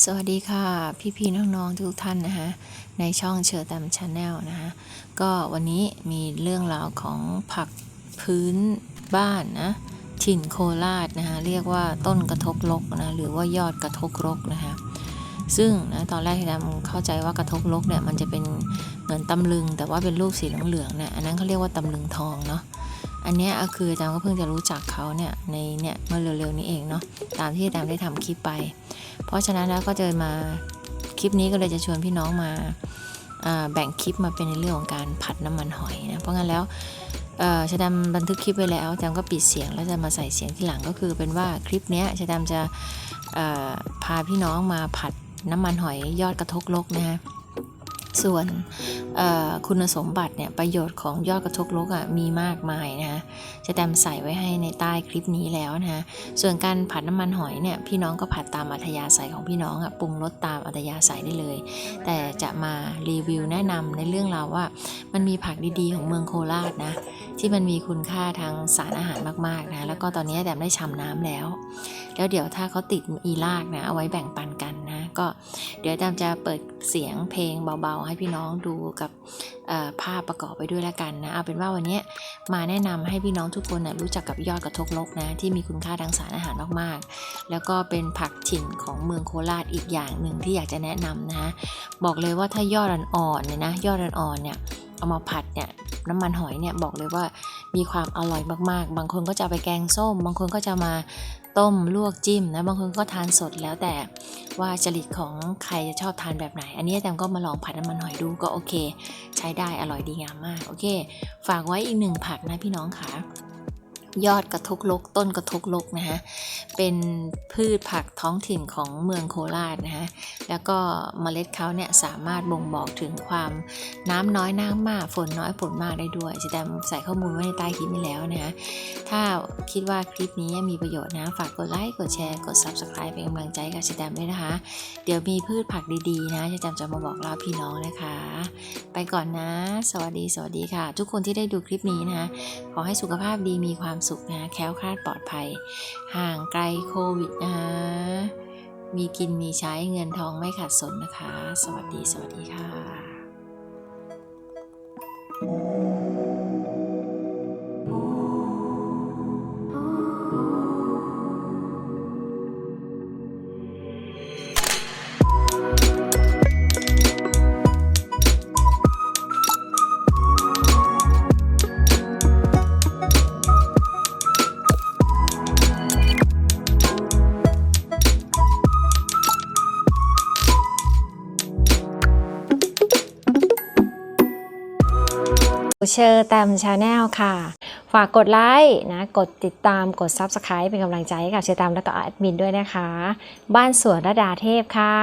สวัสดีค่ะ พี่ๆน้องๆ ทุกท่านนะคะในช่องเชอร์แตมชาแนลนะคะก็วันนี้มีเรื่องราวของผักพื้นบ้านนะถิ่นโคราชนะคะเรียกว่าต้นกระทกลกนะหรือว่ายอดกระทกรกนะคะซึ่งนะตอนแรกที่ดำเข้าใจว่ากระทกลกเนี่ยมันจะเป็นเหมือนตำลึง แต่ว่าเป็นรูปสีเหลืองๆเนี่ยอันนั้นเขาเรียกว่าตำลึงทองเนาะ อันนี้ก็คืออาจารย์ก็เพิ่งจะรู้จักเขาเนี่ยในเนี่ยเมื่อเร็วๆนี้เองเนาะตามที่อาจารย์ได้ทำคลิปไป เพราะฉะนั้นแล้วก็จะมาคลิปนี้ก็เลยจะชวนพี่น้องมาแบ่งคลิปมาเป็นในเรื่องของการผัดน้ำมันหอยนะเพราะงั้นแล้วเอ่อชาดำบันทึกคลิปไว้แล้วจำก็ปิดเสียงแล้วจะมาใส่เสียงที่หลังก็คือเป็นว่าคลิปนี้ชาดำจะพาพี่น้องมาผัดน้ำมันหอยยอดกระทกลกนะฮะ ส่วนคุณสมบัติเนี่ยประโยชน์ของยอดกระทกลกอะมีมากมายนะฮะจะแตมใส่ไว้ให้ในใต้คลิปนี้แล้วนะฮะส่วนการผัดน้ำมันหอยเนี่ยพี่น้องก็ผัดตามอัธยาศัยของพี่น้องอะปรุงรสตามอัธยาศัยได้เลย แต่จะมารีวิวแนะนำในเรื่องราวว่า มันมีผักดีๆของเมืองโคราชนะที่มันมีคุณค่าทางสารอาหารมากๆนะแล้วก็ตอนนี้แดมได้ชำน้ำแล้ว แล้วเดี๋ยวถ้าเขาติดอีลากนะเอาไว้แบ่งปันกัน ก็เดี๋ยวแดมจะเปิดเสียงเพลงเบาๆ ให้พี่น้องดูกับภาพประกอบไปด้วยแล้วกันนะเอาเป็นว่าวันนี้มาแนะนำให้พี่น้องทุกคนนะรู้จักกับยอดกระทกลกนะที่มีคุณค่าทางสารอาหารมากๆ แล้วก็เป็นผักถิ่นของเมืองโคราชอีกอย่างหนึ่งที่อยากจะแนะนำนะฮะบอกเลยว่าถ้ายอดอ่อนๆเนี่ยนะยอดอ่อนๆเนี่ยเอามาผัดเนี่ย น้ำมันหอยเนี่ยบอกเลยว่ามีความอร่อยมากๆ บางคนก็จะไปแกงส้ม บางคนก็จะมาต้มลวกจิ้มนะบางคนก็ทานสดแล้วแต่ว่าจริตของใครจะชอบทานแบบไหน อันนี้แตมก็มาลองผัดน้ำมันหอยดูก็โอเค ใช้ได้อร่อยดีงามมากโอเค ฝากไว้อีกหนึ่งผักนะพี่น้องค่ะ ยอดกระทกลกต้นกระทกลกนะฮะเป็นพืชผักท้องถิ่นของเมืองโคราชนะฮะแล้วก็เมล็ดเขาเนี่ยสามารถบ่งบอกถึงความน้ำน้อยน้ำมากฝนน้อยฝนมากได้ด้วยจะแตมใส่ข้อมูลไว้ในใต้คลิปนี้แล้วนะฮะ ถ้าคิดว่าคลิปนี้มีประโยชน์นะ ฝากกดไลค์ กดแชร์ กด subscribe เป็นกำลังใจกับชแตมด้วยนะคะ เดี๋ยวมีพืชผักดีๆนะชแตมจะมาบอกเล่าพี่น้องนะคะ ไปก่อนนะ สวัสดี สวัสดีค่ะ ทุกคนที่ได้ดูคลิปนี้นะคะขอให้สุขภาพดีมีความสุขนะแคล้วคลาดปลอดภัย ห่างไกลโควิดนะคะมีกินมีใช้เงินทองไม่ขาดสนนะคะ สวัสดี สวัสดีค่ะ เชอร์แตมชาแนลค่ะ ฝากกดไลค์นะ กดติดตามกด Subscribe เป็นกำลังใจให้กับเชอร์แตมและก็แอดมินด้วยนะคะ บ้านสวนระดาเทพค่ะ